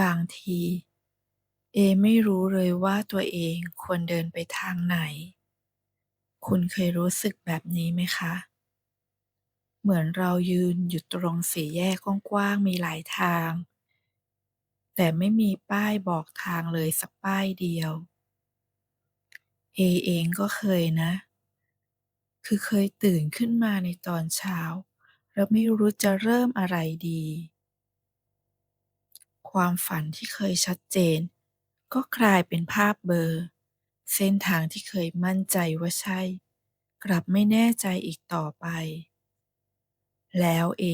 บางทีเอไม่รู้เลยว่าตัวเองควรเดินไปทางไหน คุณเคยรู้สึกแบบนี้ไหมคะ เหมือนเรายืนอยู่ตรงสี่แยกกว้างๆมีหลายทาง แต่ไม่มีป้ายบอกทางเลยสักป้ายเดียว เอเองก็เคยนะ คือเคยตื่นขึ้นมาในตอนเช้า แล้วไม่รู้จะเริ่มอะไรดี ความฝันที่เคยชัดเจน ก็กลายเป็นภาพเบลอเส้นทางที่เคยมั่นใจว่าใช่ กลับไม่แน่ใจอีกต่อไป แล้วเอ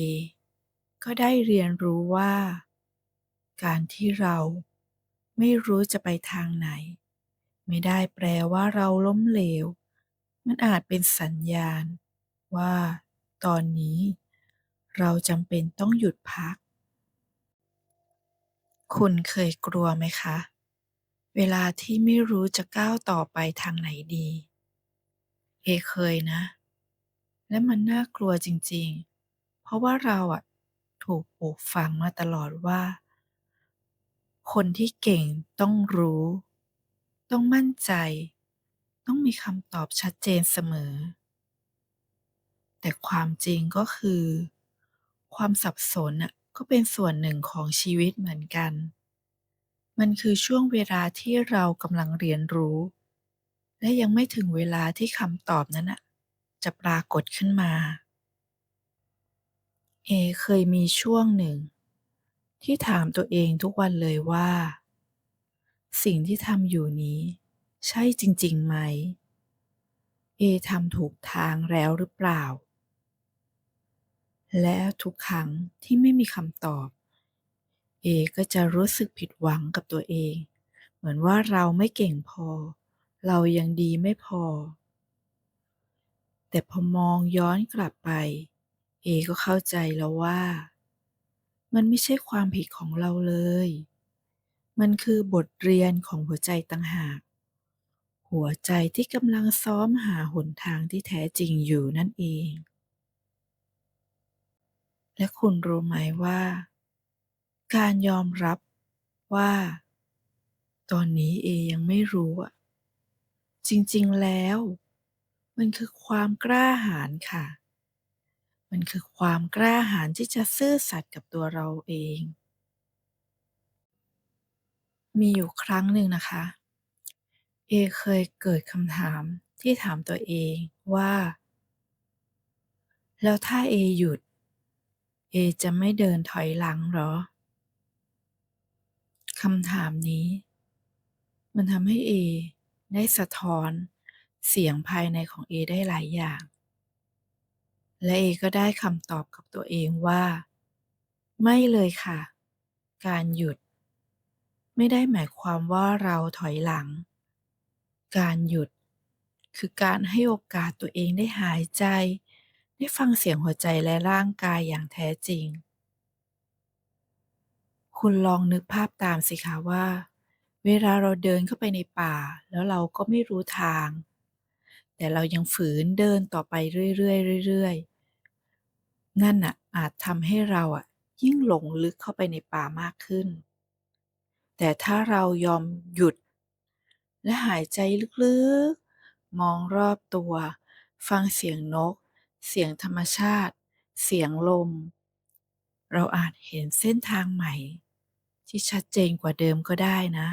ก็ได้เรียนรู้ว่า การที่เราไม่รู้จะไปทางไหน ไม่ได้แปลว่าเราล้มเหลว มันอาจเป็นสัญญาณ ว่า ตอนนี้ เราจำเป็นต้องหยุดพัก คุณเคยกลัวไหมคะ เวลาที่ไม่รู้จะก้าวต่อไปทางไหนดี เอเคยนะ และมันน่ากลัวจริงๆ เพราะว่าเราอะถูกปลูกฝังมาตลอดว่า คนที่เก่งต้องรู้ ต้องมั่นใจ ต้องมีคำตอบชัดเจนเสมอ แต่ความจริงก็คือ ความสับสนน่ะ ก็เป็นส่วนหนึ่งของชีวิตเหมือนกัน มันคือช่วงเวลาที่เรากำลังเรียนรู้ และยังไม่ถึงเวลาที่คำตอบนั้นะจะปรากฏขึ้นมา เอเคยมีช่วงหนึ่ง ที่ถามตัวเองทุกวันเลยว่า สิ่งที่ทำอยู่นี้ ใช่จริงๆไหม เอทำถูกทางแล้วหรือเปล่า และทุกครั้งที่ไม่มีคำตอบ เอก็จะรู้สึกผิดหวังกับตัวเอง เหมือนว่าเราไม่เก่งพอ เรายังดีไม่พอ แต่พอมองย้อนกลับไป เอก็เข้าใจแล้วว่า มันไม่ใช่ความผิดของเราเลย มันคือบทเรียนของหัวใจต่างหาก หัวใจที่กำลังซ้อมหาหนทางที่แท้จริงอยู่นั่นเอง และคุณรู้ไหมว่า การยอมรับว่า ตอนนี้เอยังไม่รู้อะจริงๆแล้ว มันคือความกล้าหาญค่ะ มันคือความกล้าหาญที่จะซื่อสัตย์กับตัวเราเอง มีอยู่ครั้งหนึ่งนะคะ เอเคยเกิดคำถามที่ถามตัวเองว่า แล้วถ้าเอหยุด เอจะไม่เดินถอยหลังเหรอคำถามนี้ มันทำให้เอได้สะท้อนเสียงภายในของเอได้หลายอย่าง และเอก็ได้คำตอบกับตัวเองว่า ไม่เลยค่ะ การหยุด ไม่ได้หมายความว่าเราถอยหลัง การหยุดคือการให้โอกาสตัวเองได้หายใจ ได้ฟังเสียงหัวใจและร่างกายอย่างแท้จริง คุณลองนึกภาพตามสิคะว่า เวลาเราเดินเข้าไปในป่า แล้วเราก็ไม่รู้ทาง แต่เรายังฝืนเดินต่อไปเรื่อยๆเรื่อยๆนั่นน่ะอาจทำให้เราอะยิ่งหลงลึกเข้าไปในป่ามากขึ้น แต่ถ้าเรายอมหยุด และหายใจลึกๆ มองรอบตัว ฟังเสียงนก เสียงธรรมชาติ เสียงลม เราอาจเห็นเส้นทางใหม่ ที่ชัดเจนกว่าเดิมก็ได้นะ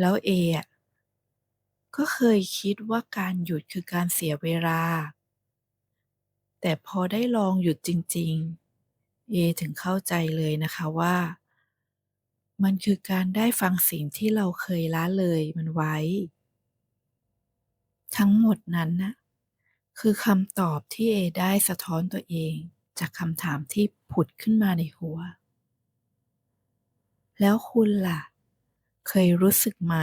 แล้วเอะก็เคยคิดว่าการหยุดคือการเสียเวลา แต่พอได้ลองหยุดจริง ๆ เอถึงเข้าใจเลยนะคะว่า มันคือการได้ฟังสิ่งที่เราเคยละเลยมันไว้ ทั้งหมดนั้นนะ คือคำตอบที่เอได้สะท้อนตัวเอง จากคำถามที่ผุดขึ้นมาในหัว แล้วคุณล่ะ เคยรู้สึกไหม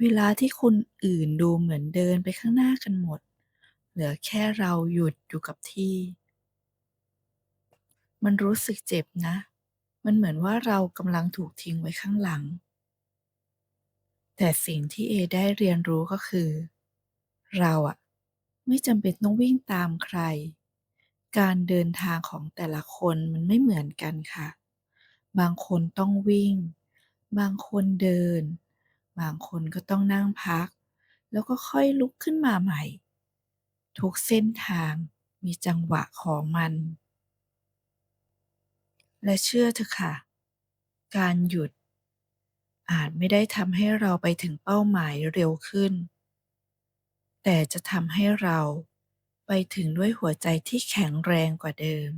เวลาที่คนอื่นดูเหมือนเดินไปข้างหน้ากันหมด เหลือแค่เราหยุดอยู่กับที่ มันรู้สึกเจ็บนะ มันเหมือนว่าเรากำลังถูกทิ้งไว้ข้างหลัง แต่สิ่งที่เอได้เรียนรู้ก็คือ เราอะ ไม่จำเป็นต้องวิ่งตามใคร การเดินทางของแต่ละคนมันไม่เหมือนกันค่ะ บางคนต้องวิ่ง บางคนเดิน บางคนก็ต้องนั่งพัก แล้วก็ค่อยลุกขึ้นมาใหม่ ทุกเส้นทางมีจังหวะของมัน และเชื่อเถอะค่ะ การหยุดอาจไม่ได้ทำให้เราไปถึงเป้าหมายเร็วขึ้น แต่จะทำให้เราไปถึงด้วยหัวใจที่แข็งแรงกว่าเดิม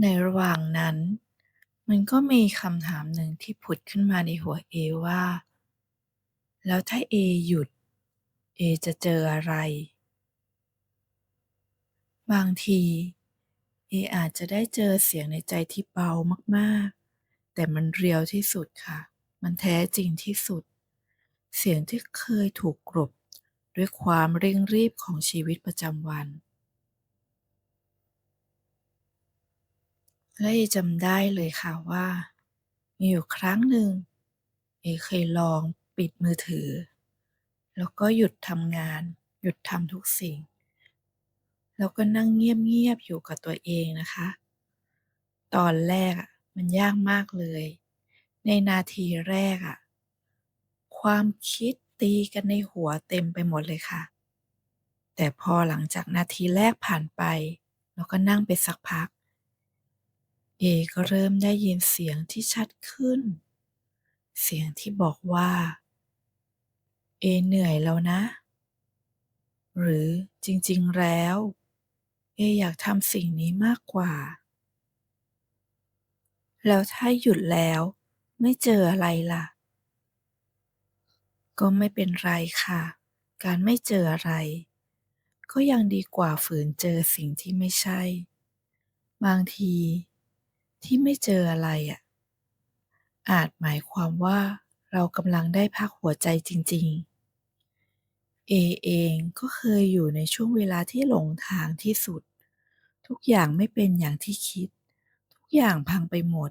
ในระหว่างนั้น มันก็มีคำถามหนึ่งที่ผุดขึ้นมาในหัวเอว่า แล้วถ้าเอหยุด เอจะเจออะไร บางทีเออาจจะได้เจอเสียงในใจที่เบามากๆ แต่มันเรียวที่สุดค่ะ มันแท้จริงที่สุด เสียงที่เคยถูกกลบด้วยความเร่งรีบของชีวิตประจำวัน และเอจำได้เลยค่ะว่า มีอยู่ครั้งหนึ่ง เอเคยลองปิดมือถือ แล้วก็หยุดทำงาน หยุดทำทุกสิ่ง แล้วก็นั่งเงียบๆอยู่กับตัวเองนะคะ ตอนแรกอะมันยากมากเลย ในนาทีแรกอะ ความคิดตีกันในหัวเต็มไปหมดเลยค่ะ แต่พอหลังจากนาทีแรกผ่านไปแล้วก็นั่งไปสักพัก เอก็เริ่มได้ยินเสียงที่ชัดขึ้น เสียงที่บอกว่า เอเหนื่อยแล้วนะ หรือจริง ๆ แล้ว เออยากทำสิ่งนี้มากกว่า แล้วถ้าหยุดแล้วไม่เจออะไรล่ะ ก็ไม่เป็นไรค่ะ การไม่เจออะไร ก็ยังดีกว่าฝืนเจอสิ่งที่ไม่ใช่ บางที ที่ไม่เจออะไรอะ อาจหมายความว่าเรากำลังได้พักหัวใจจริง ๆ เอเองก็เคยอยู่ในช่วงเวลาที่หลงทางที่สุด ทุกอย่างไม่เป็นอย่างที่คิด ทุกอย่างพังไปหมด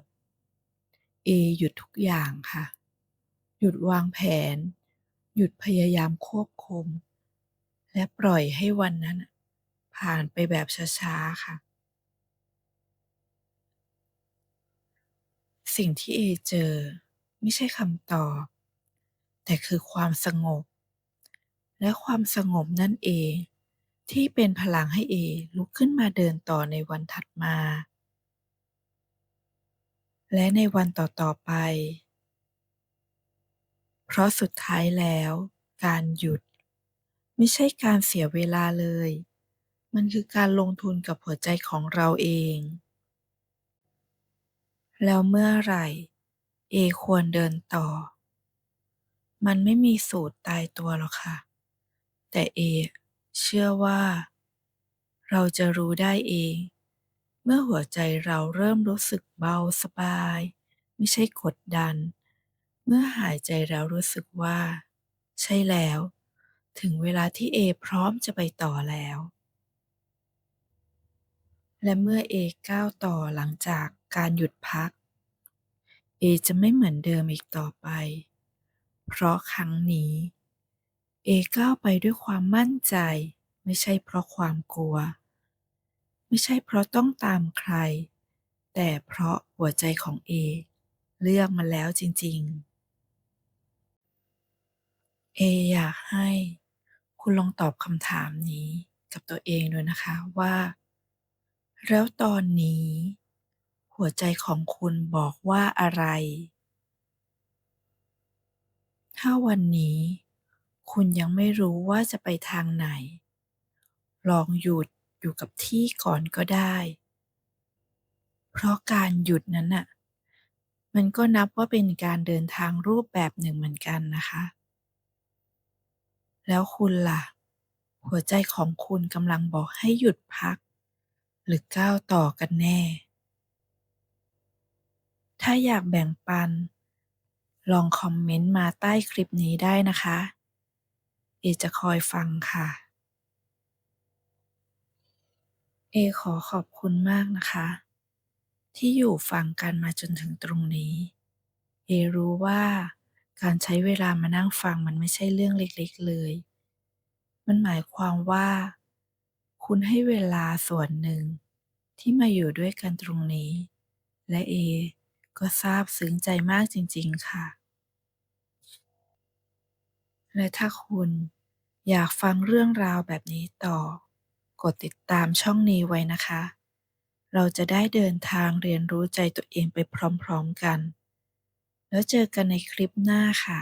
เอหยุดทุกอย่างค่ะ หยุดวางแผน หยุดพยายามควบคุม และปล่อยให้วันนั้น ผ่านไปแบบช้าๆค่ะ สิ่งที่เอเจอไม่ใช่คำตอบ แต่คือความสงบ และความสงบนั่นเอง ที่เป็นพลังให้เอลุกขึ้นมาเดินต่อในวันถัดมา และในวันต่อๆไป เพราะสุดท้ายแล้วการหยุด ไม่ใช่การเสียเวลาเลย มันคือการลงทุนกับหัวใจของเราเอง แล้วเมื่อไหร่ เอควรเดินต่อ มันไม่มีสูตรตายตัวหรอกค่ะ แต่เอเชื่อว่า เราจะรู้ได้เอง เมื่อหัวใจเราเริ่มรู้สึกเบาสบาย ไม่ใช่กดดัน เมื่อหายใจแล้วรู้สึกว่า ใช่แล้ว ถึงเวลาที่เอพร้อมจะไปต่อแล้ว และเมื่อเอก้าวต่อหลังจากการหยุดพัก เอจะไม่เหมือนเดิมอีกต่อไป เพราะครั้งนี้เอก้าวไปด้วยความมั่นใจ ไม่ใช่เพราะความกลัว ไม่ใช่เพราะต้องตามใคร แต่เพราะหัวใจของเอเลือกมันแล้วจริง ๆ เออยากให้คุณลองตอบคำถามนี้กับตัวเองดูนะคะว่า แล้วตอนนี้ หัวใจของคุณบอกว่าอะไร ถ้าวันนี้ คุณยังไม่รู้ว่าจะไปทางไหน ลองหยุดอยู่กับที่ก่อนก็ได้ เพราะการหยุดนั้นน่ะ มันก็นับว่าเป็นการเดินทางรูปแบบหนึ่งเหมือนกันนะคะ แล้วคุณล่ะ หัวใจของคุณกำลังบอกให้หยุดพัก หรือก้าวต่อกันแน่ ถ้าอยากแบ่งปัน ลองคอมเมนต์มาใต้คลิปนี้ได้นะคะ เอจะคอยฟังค่ะ เอขอขอบคุณมากนะคะ ที่อยู่ฟังกันมาจนถึงตรงนี้ เอรู้ว่า การใช้เวลามานั่งฟังมันไม่ใช่เรื่องเล็กๆเลย มันหมายความว่า คุณให้เวลาส่วนหนึ่งที่มาอยู่ด้วยกันตรงนี้ และเอก็ซาบซึ้งใจมากจริงๆค่ะ และถ้าคุณอยากฟังเรื่องราวแบบนี้ต่อ กดติดตามช่องนี้ไว้นะคะ เราจะได้เดินทางเรียนรู้ใจตัวเองไปพร้อมๆกัน แล้วเจอกันในคลิปหน้าค่ะ